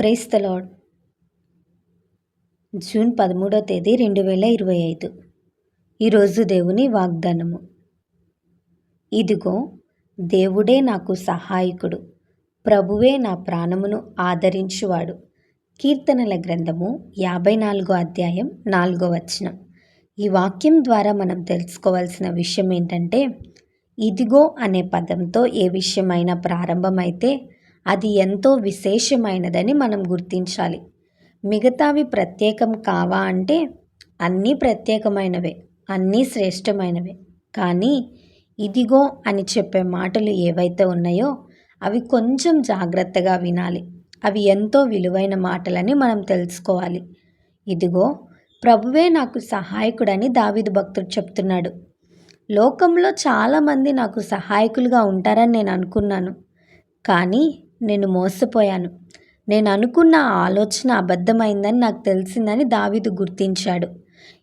Price the lord June పదమూడో తేదీ రెండు వేల ఇరవై ఐదు. ఈరోజు దేవుని వాగ్దానము. ఇదిగో దేవుడే నాకు సహాయకుడు. ప్రభువే నా ప్రాణమును ఆదరించువాడు. కీర్తనల గ్రంథము యాభై నాలుగో అధ్యాయం నాలుగో వచనం. ఈ వాక్యం ద్వారా మనం తెలుసుకోవాల్సిన విషయం ఏంటంటే ఇదిగో అనే పదంతో ఏ విషయమైనా ప్రారంభమైతే అది ఎంతో విశేషమైనదని మనం గుర్తించాలి. మిగతావి ప్రత్యేకం కావా అంటే అన్నీ ప్రత్యేకమైనవే అన్నీ శ్రేష్టమైనవే. కానీ ఇదిగో అని చెప్పే మాటలు ఏవైతే ఉన్నాయో అవి కొంచెం జాగ్రత్తగా వినాలి. అవి ఎంతో విలువైన మాటలని మనం తెలుసుకోవాలి. ఇదిగో ప్రభువే నాకు సహాయకుడని దావిదు భక్తుడు చెప్తున్నాడు. లోకంలో చాలామంది నాకు సహాయకులుగా ఉంటారని నేను అనుకున్నాను. కానీ నేను మోసపోయాను. నేను అనుకున్న ఆలోచన అబద్ధమైందని నాకు తెలిసిందని దావీదు గుర్తించాడు.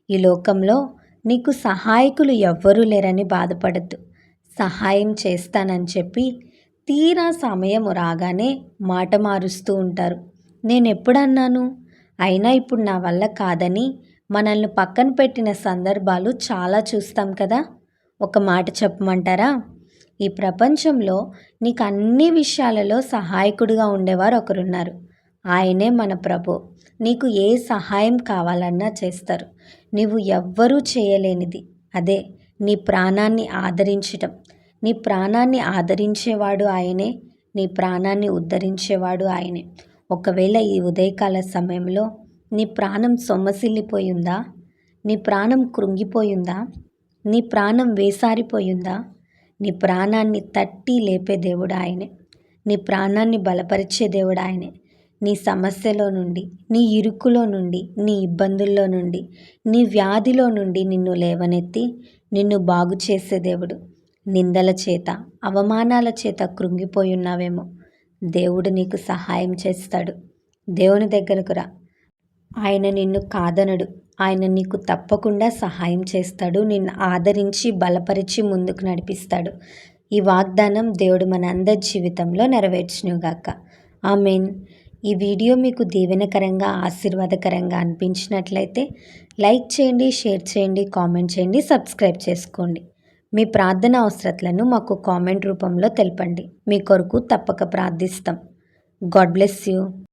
ఈ లోకంలో నీకు సహాయకులు ఎవ్వరూ లేరని బాధపడద్దు. సహాయం చేస్తానని చెప్పి తీరా సమయం రాగానే మాట మారుస్తూ ఉంటారు. నేను ఎప్పుడన్నాను అయినా ఇప్పుడు నా వల్ల కాదని మనల్ని పక్కన పెట్టిన సందర్భాలు చాలా చూస్తాం కదా. ఒక మాట చెప్పమంటారా? ఈ ప్రపంచంలో నీకు అన్ని విషయాలలో సహాయకుడిగా ఉండేవారు ఒకరున్నారు. ఆయనే మన ప్రభు. నీకు ఏ సహాయం కావాలన్నా చేస్తారు. నీవు ఎవ్వరూ చేయలేనిది. అదే నీ ప్రాణాన్ని ఆదరించటం. నీ ప్రాణాన్ని ఆదరించేవాడు ఆయనే. నీ ప్రాణాన్ని ఉద్ధరించేవాడు ఆయనే. ఒకవేళ ఈ ఉదయకాల సమయంలో నీ ప్రాణం సొమ్మసిల్లిపోయిందా? నీ ప్రాణం కృంగిపోయిందా? నీ ప్రాణం వేసారిపోయిందా? నీ ప్రాణాన్ని తట్టి లేపే దేవుడు ఆయనే. నీ ప్రాణాన్ని బలపరిచే దేవుడు ఆయనే. నీ సమస్యలో నుండి నీ ఇరుకులో నుండి నీ ఇబ్బందుల్లో నుండి నీ వ్యాధిలో నుండి నిన్ను లేవనెత్తి నిన్ను బాగు చేసే దేవుడు. నిందల చేత అవమానాల చేత కృంగిపోయి ఉన్నావేమో. దేవుడు నీకు సహాయం చేస్తాడు. దేవుని దగ్గరకు రా. ఆయన నిన్ను కాదనడు. ఆయన నీకు తప్పకుండా సహాయం చేస్తాడు నిన్ను ఆదరించి బలపరిచి ముందుకు నడిపిస్తాడు. ఈ వాగ్దానం దేవుడు మన అందరి జీవితంలో నెరవేర్చునుగాక. ఆమెన్. ఈ వీడియో మీకు దీవెనకరంగా ఆశీర్వాదకరంగా అనిపించినట్లయితే లైక్ చేయండి షేర్ చేయండి కామెంట్ చేయండి సబ్స్క్రైబ్ చేసుకోండి. మీ ప్రార్థన అవసరతలను మాకు కామెంట్ రూపంలో తెలపండి. మీ కొరకు తప్పక ప్రార్థిస్తాం. God bless you.